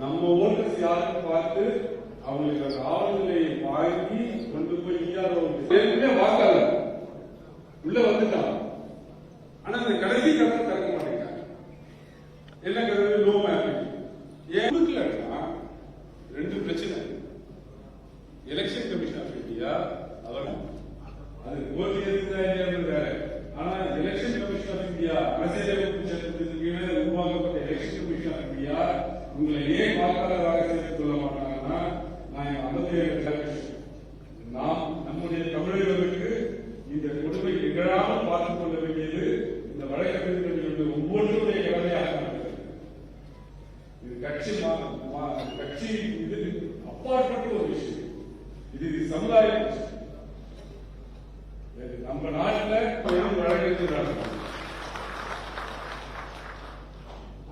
நம்ம ஓட்டர்ஸ் யாரும் பார்த்து அவங்களுக்கு அந்த ஆவணங்களை வாங்கி கொண்டு போய் ஈஆர்ஓ ஏற்கனவே வாக்காளர் உள்ள வந்துட்டான். ஆனா அந்த கடைசி கதை திறக்க மாட்டேங்கிறாங்க. என்ன கதை லோ மேப்பிங் ஏன் கொடுக்கலன்னா ரெண்டு பிரச்சனை. எலெக்ஷன் கமிஷன் ஆஃப் இந்தியா அவர் அது கோர்ட்டு வேற. ஆனா எலெக்ஷன் கமிஷன் ஆஃப் இந்தியா அரசியலமைப்பு சட்டத்திற்கு கீழே உருவாக்கப்பட்ட எலெக்ஷன் கமிஷன் ஆஃப் இந்தியா உங்களை ஏன் வாக்காளராக சேர்த்துக் கொள்ள மாட்டாங்கன்னா நான் என் ஐம்பத்தி நாம் நம்முடைய தமிழர்களுக்கு இந்த கொடுமை நிகழாமல் பார்த்துக் கொள்ள வேண்டியது இந்த வழக்கறிஞர்களுடைய ஒவ்வொன்றுடைய கடமையாக இது கட்சி மா- மா- கட்சி இது அப்பாற்பட்ட ஒரு விஷயம். இது இது சமுதாய இது நம்ம நாட்டில் வெறும் வழக்கறிஞர்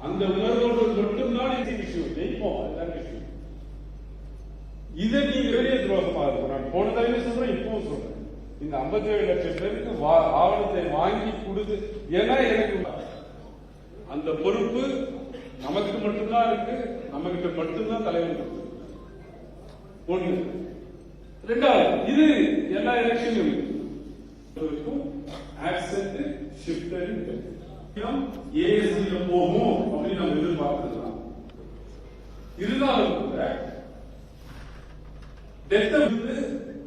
அந்த உணர்வோடு மட்டும்தான் இந்த விஷயம் ஜெயிப்போம் அதுதான் விஷயம் இதை நீங்க வெளியே துரோகமா இருக்கும் நான் போன தடவை சொல்றேன் இப்பவும் சொல்றேன். இந்த 57 ஏழு லட்சம் பேருக்கு ஆவணத்தை வாங்கி கொடுத்து ஏன்னா எனக்கு அந்த பொறுப்பு நமக்கு மட்டும்தான் இருக்கு நம்ம கிட்ட மட்டும்தான் தலைவர் இருக்கு. ஒண்ணு. ரெண்டாவது இது எல்லா எலெக்ஷனும் இருக்கும் ஆக்சென்ட் ஷிஃப்ட் ஏஎஸ்சியில போகும் அப்படின்னு நம்ம எதிர்பார்க்கலாம் இருந்தாலும் கூட டெத்த வந்து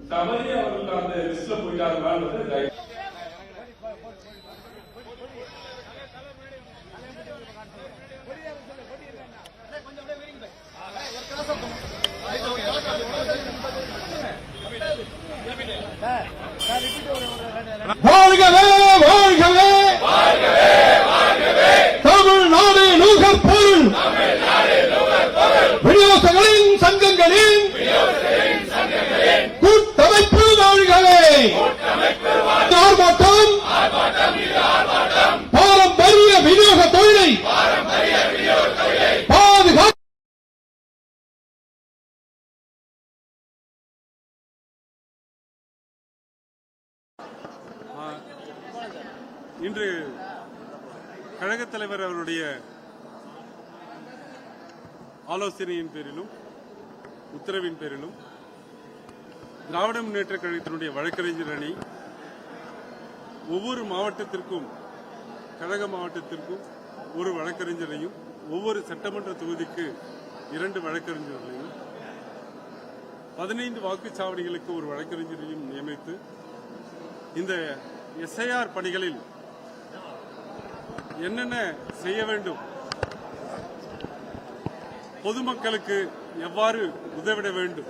தவறி அவர்கள் அந்த லிஸ்ட்ல போயிட்டாங்களான்றது இன்று கழகத் தலைவர் அவருடைய ஆலோசனையின் பேரிலும் உத்தரவின் பேரிலும் திராவிட முன்னேற்ற கழகத்தினுடைய வழக்கறிஞர் அணி ஒவ்வொரு மாவட்டத்திற்கும் கழக மாவட்டத்திற்கும் ஒரு வழக்கறிஞரையும் ஒவ்வொரு சட்டமன்ற தொகுதிக்கு இரண்டு வழக்கறிஞர்களையும் பதினைந்து வாக்குச்சாவடிகளுக்கு ஒரு வழக்கறிஞரையும் நியமித்து இந்த எஸ்ஐஆர் பணிகளில் என்னென்ன செய்ய வேண்டும்? பொதுமக்களுக்கு எவ்வாறு உதவிட வேண்டும்?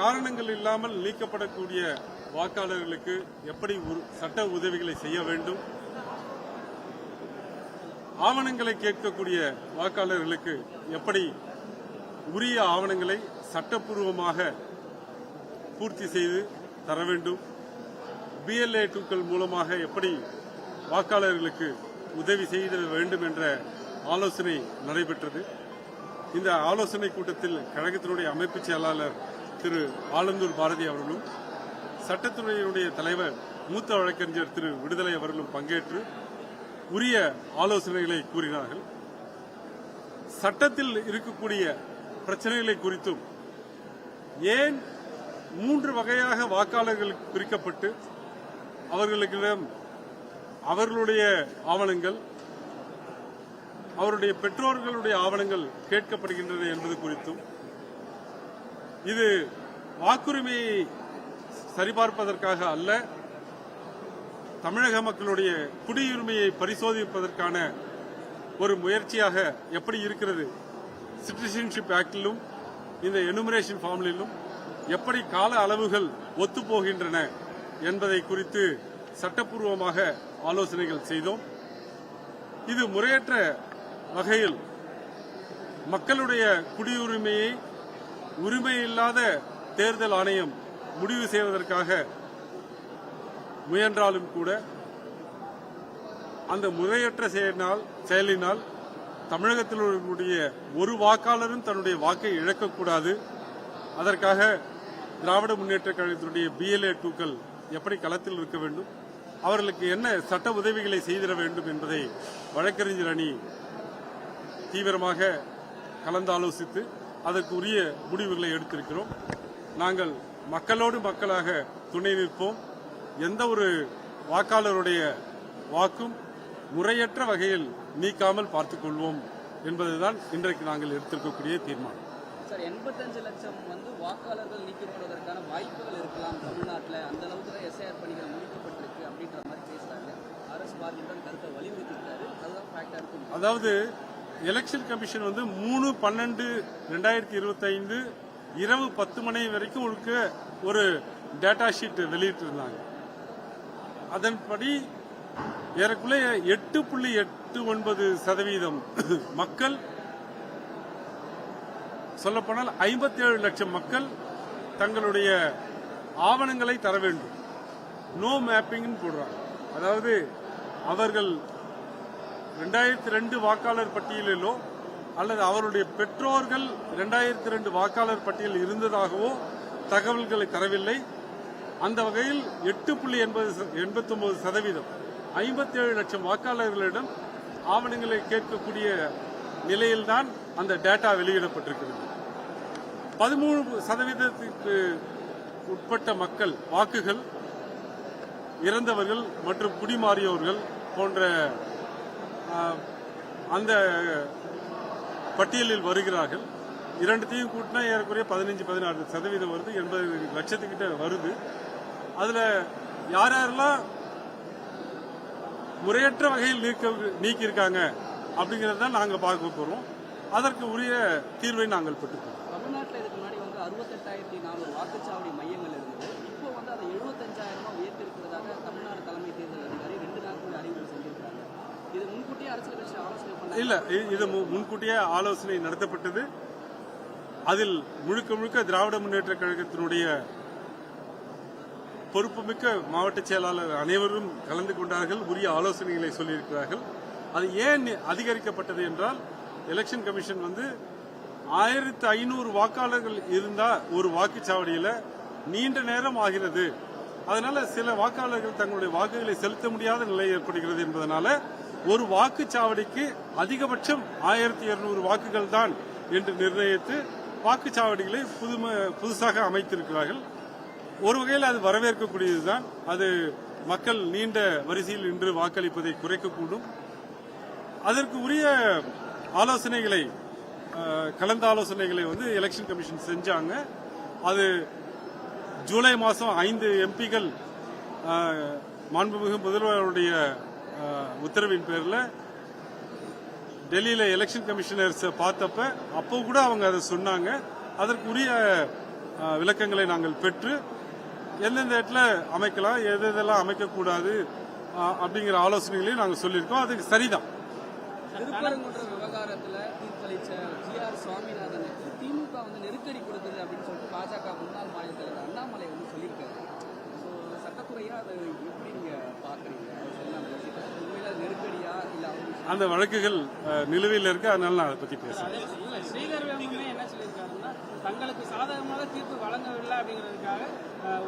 காரணங்கள் இல்லாமல் நீக்கப்படக்கூடிய வாக்காளர்களுக்கு எப்படி சட்ட உதவிகளை செய்ய வேண்டும்? ஆவணங்களை கேட்கக்கூடிய வாக்காளர்களுக்கு எப்படி உரிய ஆவணங்களை சட்டப்பூர்வமாக பூர்த்தி செய்து தர வேண்டும்? பிஎல்ஏ டூக்கள் மூலமாக எப்படி வாக்காளர்களுக்கு உதவி செய்த வேண்டும் என்ற ஆலோசனை நடைபெற்றது. இந்த ஆலோசனை கூட்டத்தில் கழகத்தினுடைய அமைப்பு செயலாளர் திரு ஆலந்தூர் பாரதி அவர்களும் சட்டத்துறையினுடைய தலைவர் மூத்த வழக்கறிஞர் திரு விடுதலை அவர்களும் பங்கேற்று உரிய ஆலோசனைகளை கூறினார்கள். சட்டத்தில் இருக்கக்கூடிய பிரச்சனைகளை குறித்தும் ஏன் மூன்று வகையாக வாக்காளர்கள் பிரிக்கப்பட்டு அவர்களுக்கிடம் அவர்களுடைய ஆவணங்கள் அவருடைய பெற்றோர்களுடைய ஆவணங்கள் கேட்கப்படுகின்றன என்பது குறித்தும் இது வாக்குரிமையை சரிபார்ப்பதற்காக அல்ல தமிழக மக்களுடைய குடியுரிமையை பரிசோதிப்பதற்கான ஒரு முயற்சியாக எப்படி இருக்கிறது சிட்டிசன்ஷிப் ஆக்டிலும் இந்த எனுமரேஷன் ஃபார்மிலும் எப்படி கால அளவுகள் ஒத்துப்போகின்றன என்பதை குறித்து சட்டப்பூர்வமாக ஆலோசனைகள் செய்தோம். இது முறையற்ற வகையில் மக்களுடைய குடியுரிமையை உரிமையில்லாத தேர்தல் ஆணையம் முடிவு செய்வதற்காக முயன்றாலும் கூட அந்த முறையற்ற செயலினால் செயலினால் தமிழகத்தில் ஒரு வாக்காளரும் தன்னுடைய வாக்கை இழக்கக்கூடாது. அதற்காக திராவிட முன்னேற்ற கழகத்தினுடைய பிஎல்ஏ டூக்கள் எப்படி களத்தில் இருக்க வேண்டும்? அவர்களுக்கு என்ன சட்ட உதவிகளை செய்திட வேண்டும் என்பதை வழக்கறிஞர் அணி தீவிரமாக கலந்தாலோசித்து அதற்கு உரிய முடிவுகளை எடுத்திருக்கிறோம். நாங்கள் மக்களோடு மக்களாக துணை நிற்போம். எந்த ஒரு வாக்காளருடைய வாக்கும் முறையற்ற வகையில் நீக்காமல் பார்த்துக் கொள்வோம் என்பதுதான் இன்றைக்கு நாங்கள் எடுத்திருக்கக்கூடிய தீர்மானம். சார் எண்பத்தஞ்சு லட்சம் வந்து வாக்காளர்கள் நீக்கப்படுவதற்கான வாய்ப்புகள் இருக்கலாம் தமிழ்நாட்டில். அந்த அளவுக்கு எஸ்ஐஆர் பணிகள் அதாவது எலெக்ஷன் கமிஷன் வந்து மூணு பன்னெண்டு ரெண்டாயிரத்தி இருபத்தைந்து இரவு பத்து மணி வரைக்கும் உங்களுக்கு ஒரு டேட்டா ஷீட் வெளியிட்டு இருந்தாங்க அதன்படி ஏறக்குறைய எட்டு புள்ளி எட்டு ஒன்பது சதவீதம் மக்கள் சொல்லப்போனால் ஐம்பத்தேழு லட்சம் மக்கள் தங்களுடைய ஆவணங்களை தர வேண்டும். நோ மேப்பிங்னு போடுறாங்க. அதாவது அவர்கள் ரெண்டாயிரத்தி ரெண்டு வாக்காளர் பட்டியலிலோ அல்லது அவருடைய பெற்றோர்கள் ரெண்டாயிரத்தி ரெண்டு வாக்காளர் பட்டியலில் இருந்ததாகவோ தகவல்களை தரவில்லை. அந்த வகையில் எட்டு புள்ளி எண்பது எண்பத்தி ஒன்பது சதவீதம் ஐம்பத்தேழு லட்சம் வாக்காளர்களிடம் ஆவணங்களை கேட்கக்கூடிய நிலையில்தான் அந்த டேட்டா வெளியிடப்பட்டிருக்கிறது. பதிமூணு சதவீதத்திற்கு உட்பட்ட மக்கள் வாக்குகள் இறந்தவர்கள் மற்றும் குடிமாறியவர்கள் போன்ற அந்த பட்டியலில் வருகிறார்கள். இரண்டுத்தையும் கூட்டினா ஏறக்குறைய பதினஞ்சு பதினாறு சதவீதம் வருது எண்பது லட்சத்துக்கிட்ட வருது. அதில் யார் யாரெல்லாம் முறையற்ற வகையில் நீக்க நீக்கியிருக்காங்க அப்படிங்கறத நாங்கள் பார்க்க போகிறோம் அதற்கு உரிய தீர்வை நாங்கள் பெற்றுக்கிறோம் தமிழ்நாட்டில் இதுக்கு முன்னாடி வந்து அறுபத்தெட்டாயிரத்தி நானூறு வாக்குச்சாவடி மையங்கள் இருந்தது இப்போ வந்து அதை எழுபத்தஞ்சாயிரமா உயர்த்திருக்கிறதாக தமிழ்நாடு தலைமை தேர்தல் அதிகாரி ரெண்டு நாட்கள் அறிவிப்பு செஞ்சிருக்காங்க இது முன்கூட்டியே அரசியல் கட்சி ஆலோசனை பண்ண இல்ல இது மு- முன்கூட்டியே ஆலோசனை நடத்தப்பட்டது. அதில் முழுக்க முழுக்க திராவிட முன்னேற்ற கழகத்தினுடைய பொறுப்புமிக்க மாவட்ட செயலாளர் அனைவரும் கலந்து கொண்டார்கள் உரிய ஆலோசனைகளை சொல்லியிருக்கிறார்கள். அது ஏன் அதிகரிக்கப்பட்டது என்றால் எலெக்ஷன் கமிஷன் வந்து ஆயிரத்து ஐநூறு வாக்காளர்கள் இருந்தா ஒரு வாக்குச்சாவடியில் நீண்ட நேரம் ஆகிறது. அதனால சில வாக்காளர்கள் தங்களுடைய வாக்குகளை செலுத்த முடியாத நிலை ஏற்படுகிறது என்பதனால ஒரு வாக்குச்சாவடிக்கு அதிகபட்சம் ஆயிரத்தி இருநூறு வாக்குகள் தான் என்று நிர்ணயித்து வாக்குச்சாவடிகளை புதும புதுசாக அமைத்திருக்கிறார்கள். ஒரு வகையில் அது வரவேற்கக்கூடியதுதான். அது மக்கள் நீண்ட வரிசையில் நின்று வாக்களிப்பதை குறைக்கக்கூடும். அதற்கு உரிய ஆலோசனைகளை கலந்த ஆலோசனைகளை வந்து எலெக்ஷன் கமிஷன் செஞ்சாங்க. அது ஜூலை மாதம் ஐந்து எம்பிகள் மாண்புமிகு முதல்வருடைய உத்தரவின் பேரில் டெல்லியில் எலெக்ஷன் கமிஷனர்ஸை பார்த்தப்ப அப்போ கூட அவங்க அதை சொன்னாங்க. அதற்குரிய விளக்கங்களை நாங்கள் பெற்று எந்தெந்த இடத்துல அமைக்கலாம் எது எதெல்லாம் அமைக்கக்கூடாது அப்படிங்கிற ஆலோசனைகளையும் நாங்கள் சொல்லியிருக்கோம். அதுக்கு சரிதான். திருப்பரங்குன்ற விவகாரத்துல தீர்ப்பளிச்ச ஜி ஆர் சுவாமிநாதனுக்கு திமுக வந்து நெருக்கடி கொடுக்குது அப்படின்னு சொல்லிட்டு பாஜக முன்னாள் மாநில தலைவர் அண்ணாமலை வந்து சொல்லியிருக்காரு. ஸோ சட்டத்துறையா அதை எப்படி நீங்க பாக்குறீங்க அவர் சொன்ன அந்த விஷயத்தை உண்மையில அது நெருக்கடியா இல்ல அவங்க அந்த வழக்குகள் நிலுவையில் இருக்கு. அதனால நான் அதை பத்தி பேசுறேன். தங்களுக்கு சாதகமாக தீர்ப்பு வழங்கவில்லை அப்படிங்கிறதுக்காக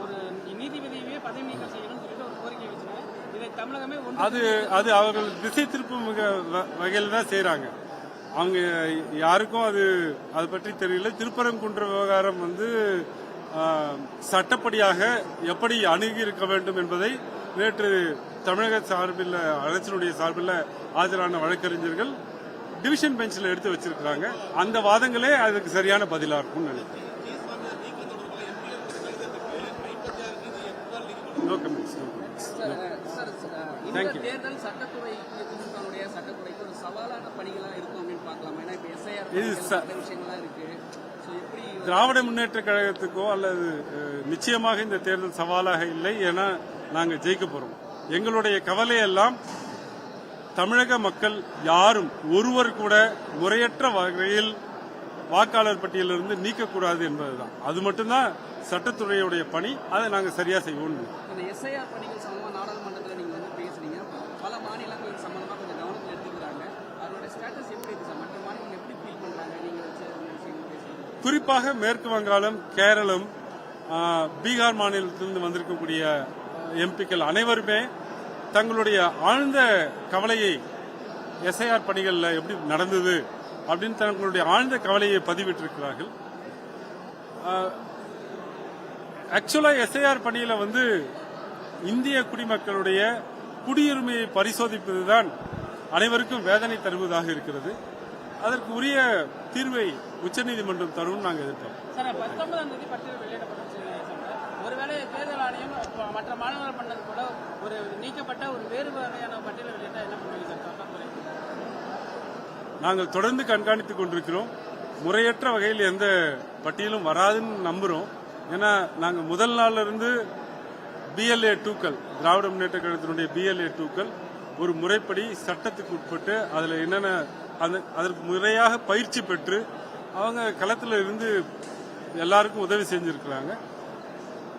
ஒரு நீதிபதியவே பதவி நீக்கம் செய்யணும்னு சொல்லிட்டு ஒரு கோரிக்கை வச்சிருக்காங்க இதை தமிழகமே அது அது அவர்கள் திசை திருப்பும் வகையில் தான் செய்றாங்க. அவங்க யாருக்கும் அது அதை பற்றி தெரியல. திருப்பரங்குன்ற விவகாரம் வந்து சட்டப்படியாக எப்படி அணுகி இருக்க வேண்டும் என்பதை நேற்று தமிழக சார்பில் அரசினுடைய சார்பில் ஆஜரான வழக்கறிஞர்கள் டிவிஷன் பெஞ்சில் எடுத்து வச்சிருக்கிறாங்க. அந்த வாதங்களே அதுக்கு சரியான பதிலா இருக்கும்னு நினைக்கிறேன். தேர்தல் திமுகவுடைய சட்டத்துறைக்கு ஒரு சவாலான இருக்கும் அப்படின்னு பார்க்கலாம். ஏன்னா இப்ப எஸ்ஐஆர் விஷயங்கள்லாம் இருக்கு. திராவிட முன்னேற்ற கழகத்துக்கோ அல்லது நிச்சயமாக இந்த தேர்தல் சவாலாக இல்லை. ஏன்னா நாங்கள் ஜெயிக்க போறோம். எங்களுடைய கவலை எல்லாம் தமிழக மக்கள் யாரும் ஒருவர் கூட முறையற்ற வகையில் வாக்காளர் பட்டியலிருந்து நீக்கக்கூடாது என்பதுதான். அது மட்டும்தான் சட்டத்துறையுடைய பணி. அதை நாங்கள் சரியா செய்வோம் குறிப்பாக மேற்கு வங்காளம் கேரளம் பீகார் மாநிலத்திலிருந்து வந்திருக்கக்கூடிய எம்பிக்கள் அனைவருமே தங்களுடைய ஆழ்ந்த கவலையை எஸ்ஐஆர் பணிகளில் எப்படி நடந்தது அப்படின்னு தங்களுடைய ஆழ்ந்த கவலையை பதிவிட்டிருக்கிறார்கள். ஆக்சுவலாக எஸ்ஐஆர் பணியில் வந்து இந்திய குடிமக்களுடைய குடியுரிமையை பரிசோதிப்பதுதான் அனைவருக்கும் வேதனை தருவதாக இருக்கிறது. அதற்கு உரிய தீர்வை உச்சநீதிமன்றம் தரும் நாங்கள் எதிர்பார்க்கிறோம் சார் பத்தொன்பதாம் தேதி பட்டியல் வெளியிடப்பட்டுச்சு சார் ஒருவேளை தேர்தல் ஆணையம் இப்ப மற்ற மாநிலங்கள் பண்ணது போல ஒரு நீக்கப்பட்ட ஒரு வேறு வகையான பட்டியலை என்ன பண்ணுவீங்க சார்? நாங்கள் தொடர்ந்து கண்காணித்துக் கொண்டிருக்கிறோம். முறையற்ற வகையில் எந்த பட்டியலும் வராதுன்னு நம்புகிறோம் ஏன்னா நாங்கள் முதல் நாள்ல இருந்து பிஎல்ஏ டூக்கள் திராவிட முன்னேற்ற கழகத்தினுடைய பிஎல்ஏ டூக்கள் ஒரு முறைப்படி சட்டத்துக்கு உட்பட்டு அதில் என்னென்ன அந்த அதற்கு முறையாக பயிற்சி பெற்று அவங்க களத்தில் இருந்து எல்லாருக்கும் உதவி செஞ்சுருக்கிறாங்க.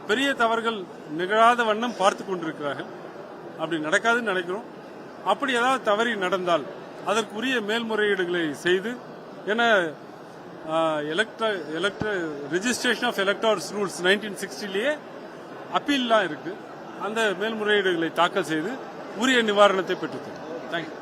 பெரிய தவறுகள் நிகழாத வண்ணம் பார்த்து கொண்டிருக்கிறார்கள். அப்படி நடக்காதுன்னு நினைக்கிறோம். அப்படி ஏதாவது தவறி நடந்தால் அதற்குரிய மேல்முறையீடுகளை செய்து ஏன்னா எலக்ட்ர எலக்ட்ர registration of electors rules nineteen சிக்ஸ்டிலேயே அப்பீல்லாம் இருக்கு. அந்த மேல்முறையீடுகளை தாக்கல் செய்து உரிய நிவாரணத்தை பெற்றுத்தரும். தேங்க்யூ